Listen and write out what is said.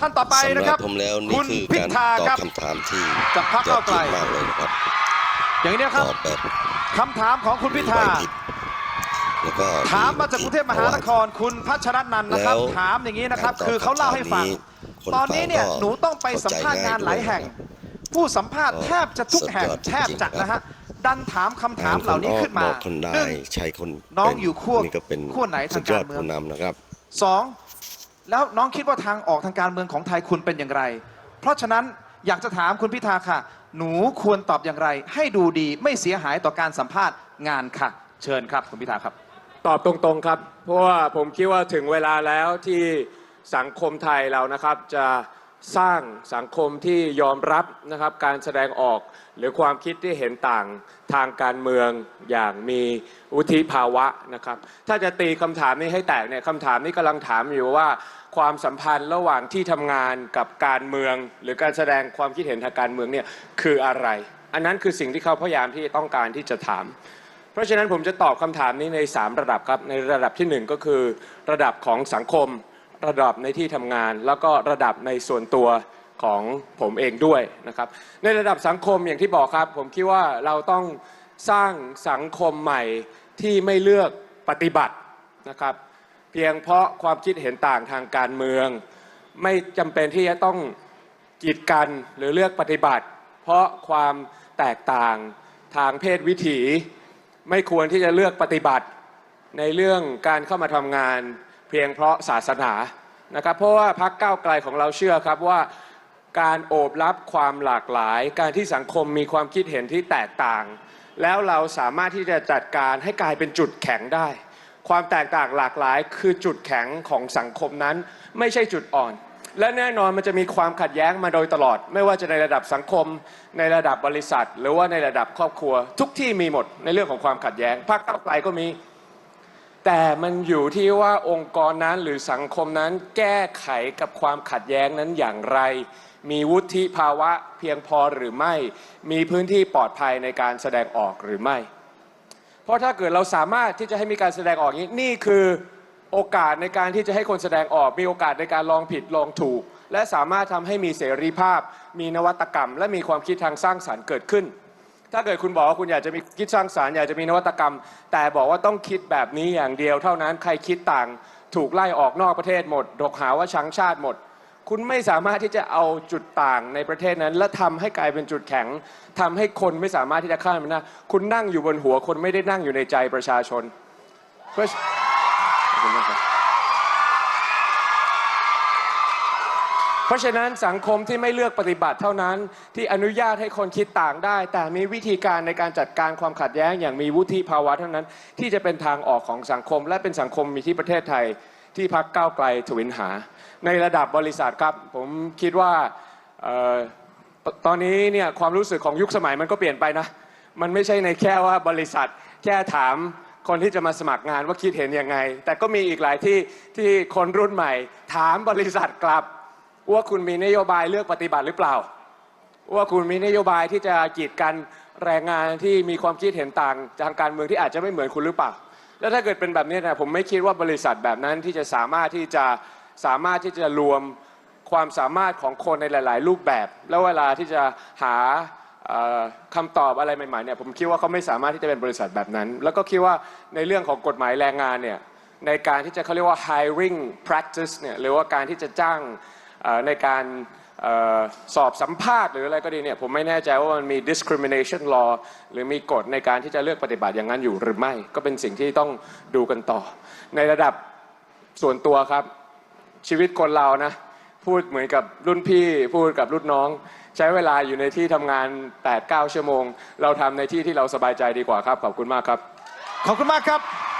ท่านต่อไปสำหนะครัรับบผมแล้วนี่คุณคือพิการธาตอครับบคำถามที่จากพรรคยอก้าดวไกลเยี่ยมมากเลยนะครับ อย่างนี้นะคตรับอบแบบคำถามของคุณพิธาไม่ผิดแล้วก็ถามมาจากกรุงเทพมหานครคุณพัชรนันท์นะครับแล้วถามอย่างนี้นะครับการตอบคือเขาเล่าให้ฟังคำถามนี้ตอนนี้เนี่ยคนฟังก็หนูต้องไปสัมภาษณ์งานหลายแห่ง ผู้สัมภาษณ์แทบจะทุกแห่งสุดยอดจริงๆแทบจะนะฮะดันถามคำถามอ่เหล่านี้ขึ้นมาบอกคนได้หนึ่งใช้คนน้องเป็นอยู่ขั้วนี่ก็เป็นขั้วไหนทางสุดยอดการเมืองผู้นำนะครับสอง แล้วน้องคิดว่าทางออกทางการเมืองของไทยคุณเป็นอย่างไร เพราะฉะนั้นอยากจะถามคุณพิธาค่ะ หนูควรตอบอย่างไร ให้ดูดีไม่เสียหายต่อการสัมภาษณ์งานค่ะ เชิญครับคุณพิธาครับ ตอบตรงๆครับ เพราะว่าผมคิดว่าถึงเวลาแล้วที่สังคมไทยเรานะครับจะ สร้างสังคมที่ยอมรับนะครับการแสดงออกหรือความคิดที่เห็นต่างทางการเมืองอย่างมีวุฒิภาวะนะครับ ถ้าจะตีคำถามนี้ให้แตกเนี่ยคำถามนี้กำลังถามอยู่ว่าความสัมพันธ์ระหว่างที่ทำงานกับการเมือง หรือการแสดงความคิดเห็นทางการเมืองเนี่ยคืออะไร อันนั้นคือสิ่งที่เขาพยายามที่ต้องการที่จะถาม เพราะฉะนั้นผมจะตอบคำถามนี้ใน 3 ระดับครับในระดับทีหนึ่1 ก็คือ ระดับของสังคม ระดับในที่ทำงาน แล้วก็ระดับในส่วนตัวของผมเองด้วยนะครับ ในระดับสังคมอย่างที่บอกครับ ผมคิดว่าเราต้องสร้างสังคมใหม่ที่ไม่เลือกปฏิบัตินะครับ เพียงเพราะความคิดเห็นต่างทางการเมือง ไม่จำเป็นที่จะต้องกีดกันหรือเลือกปฏิบัติ เพราะความแตกต่างทางเพศวิถี ไม่ควรที่จะเลือกปฏิบัติในเรื่องการเข้ามาทำงาน เพียงเพราะศาสนานะครับเพราะว่าพักก้าวไกลของเราเชื่อครับว่าการโอบรับความหลากหลาย การที่สังคมมีความคิดเห็นที่แตกต่าง แล้วเราสามารถที่จะจัดการให้กลายเป็นจุดแข็งได้ ความแตกต่างหลากหลายคือจุดแข็งของสังคมนั้น ไม่ใช่จุดอ่อน และแน่นอนมันจะมีความขัดแย้งมาโดยตลอด ไม่ว่าจะในระดับสังคม ในระดับบริษัท หรือว่าในระดับครอบครัว ทุกที่มีหมดในเรื่องของความขัดแย้งพรรคก้าวไกลก็มี แต่มันอยู่ที่ว่าองค์กรนั้นหรือสังคมนั้นแก้ไขกับความขัดแย้งนั้นอย่างไร มีวุฒิภาวะเพียงพอหรือไม่ มีพื้นที่ปลอดภัยในการแสดงออกหรือไม่ เพราะถ้าเกิดเราสามารถที่จะให้มีการแสดงออกนี้นี่คือโอกาสในการที่จะให้คนแสดงออก มีโอกาสในการลองผิดลองถูก และสามารถทำให้มีเสรีภาพ มีนวัตกรรม และมีความคิดทางสร้างสรรค์เกิดขึ้น ถ้าเกิดคุณบอกว่าคุณอยากจะมีคิดสร้างสรรค์อยากจะมีนวัตกรรม แต่บอกว่าต้องคิดแบบนี้อย่างเดียวเท่านั้นใครคิดต่างถูกไล่ออกนอกประเทศหมดดกหาว่าชังชาติหมด คุณไม่สามารถที่จะเอาจุดต่างในประเทศนั้น และทำให้กลายเป็นจุดแข็งทำให้คนไม่สามารถที่จะข้ามมันได้คุณนั่งอยู่บนหัวคนไม่ได้นั่งอยู่ในใจประชาชนเพราะขอบคุณมากครับ เพราะฉะนั้นสังคมที่ไม่เลือกปฏิบัติเท่านั้น ที่อนุญาตให้คนคิดต่างได้ แต่มีวิธีการในการจัดการความขัดแย้งอย่างมีวุฒิภาวะเท่านั้น ที่จะเป็นทางออกของสังคม และเป็นสังคมมีที่ประเทศไทยที่พักก้าวไกลทวินหา ในระดับบริษัทครับผมคิดว่าออตอนนี้เนี่ยความรู้สึกของยุคสมัยมันก็เปลี่ยนไปนะมันไม่ใช่ในแค่ว่าบริษัทแค่ถามคนที่จะมาสมัครงานว่าคิดเห็นยังไง แต่ก็มีอีกหลายที่ที่คนรุ่นใหม่ ถามบริษัทกลับ ว่าคุณมีนโยบายเลือกปฏิบัติหรือเปล่า ว่าคุณมีนโยบายที่จะกีดกันแรงงานที่มีความคิดเห็นต่างทางการเมืองที่อาจจะไม่เหมือนคุณหรือเปล่า แล้วถ้าเกิดเป็นแบบนี้นะผมไม่คิดว่าบริษัทแบบนั้นที่จะสามารถที่จะสามารถที่จะรวมความสามารถของคนในหลาย ๆ รูปแบบ แล้วเวลาที่จะหาเอ่อคำตอบอะไรใหม่ ๆ เนี่ยผมคิดว่าเขาไม่สามารถที่จะเป็นบริษัทแบบนั้น แล้วก็คิดว่าในเรื่องของกฎหมายแรงงานเนี่ยในการที่จะเขาเรียกว่า hiring practice เนี่ยหรือว่าการที่จะจ้าง ในการออสอบสัมภาษณ์หรืออะไรก็ดีเนี่ยผมไม่แน่ใจว่ามันมี discrimination law หรือมีกฎในการที่จะเลือกปฏิบัติอย่างนั้นอยู่หรือไม่ ก็เป็นสิ่งที่ต้องดูกันต่อ ในระดับส่วนตัวครับ ชีวิตคนเรานะ พูดเหมือนกับรุ่นพี่พูดกับรุ่นน้อง ใช้เวลาอยู่ในที่ทำงาน 8-9 ชั่วโมง เราทำในที่ที่เราสบายใจดีกว่าครับ ขอบคุณมากครับ ขอบคุณมากครับ